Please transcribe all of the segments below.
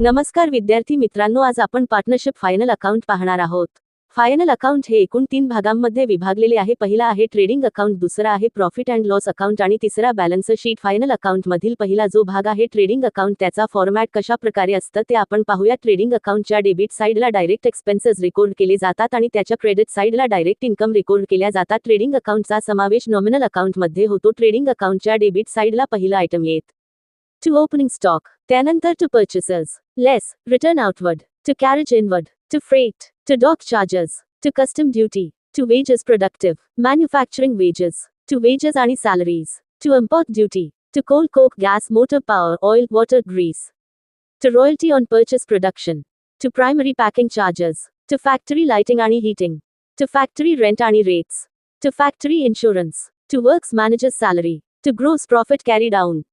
नमस्कार विद्यार्थी मित्रांनो आज आपण पार्टनरशिप फायनल अकाउंट पाहणार आहोत. फायनल अकाउंट हे एकूण तीन भागांमध्ये विभागलेले आहे. पहिला आहे ट्रेडिंग अकाउंट दुसरा आहे प्रॉफिट अँड लॉस अकाउंट आणि तिसरा बॅलन्स शीट फायनल अकाउंट मधील पहिला जो भाग आहे ट्रेडिंग अकाउंट त्याचा फॉर्मॅट कशा प्रकारे असतं ते आपण पाहूया. ट्रेडिंग अकाउंटच्या डेबिट साईडला डायरेक्ट एक्सपेन्सेस रेकॉर्ड केले जातात आणि त्याच्या क्रेडिट साईडला डायरेक्ट इन्कम रेकॉर्ड केल्या जातात. ट्रेडिंग अकाउंटचा समावेश नॉमिनल अकाउंटमध्ये होतो. ट्रेडिंग अकाउंटच्या डेबिट साईडला पहिला आयटम येत. to opening stock, thereafter to purchasers, less, return outward, to carriage inward, to freight, to dock charges, to custom duty, to wages productive, manufacturing wages, to wages and salaries, to import duty, to coal, coke, gas, motor power, oil, water, grease, to royalty on purchase production, to primary packing charges, to factory lighting and heating, to factory rent and rates, to factory insurance, to works manager's salary, to gross profit carry down.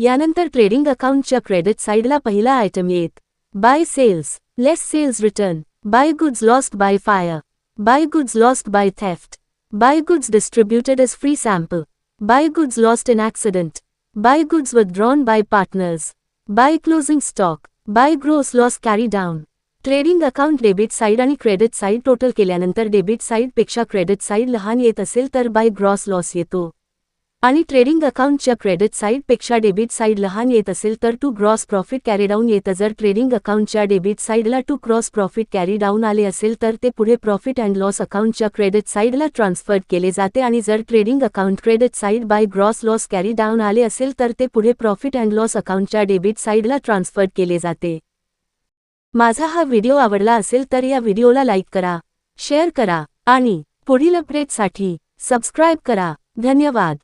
यानंतर trading अकाउंटच्या credit साईडला पहिला item येत by sales less sales return by goods lost by fire by goods lost by theft by goods distributed as free sample by goods lost in accident by goods withdrawn by partners by closing stock by gross loss carry down trading account debit side आणि credit side total केल्यानंतर debit साईडपेक्षा credit side लहान येत असेल तर by gross loss येतो आणि trading अकाउंटच्या क्रेडिट साईडपेक्षा डेबिट साईड लहान येत असेल तर to gross profit carry down येतं जर ट्रेडिंग अकाउंटच्या डेबिट साईडला to gross profit carry down आले असेल तर ते पुढे प्रॉफिट अँड लॉस अकाउंटच्या क्रेडिट साईडला ट्रान्सफर केले जाते आणि जर trading account credit side by gross loss carry down आले असेल तर ते पुढे प्रॉफिट अँड लॉस अकाउंटच्या डेबिट साईडला ट्रान्सफर केले जाते. माझा हा व्हिडिओ आवडला असेल तर या व्हिडिओला लाईक करा शेअर करा आणि पुढील अपडेटसाठी सबस्क्राईब करा. धन्यवाद.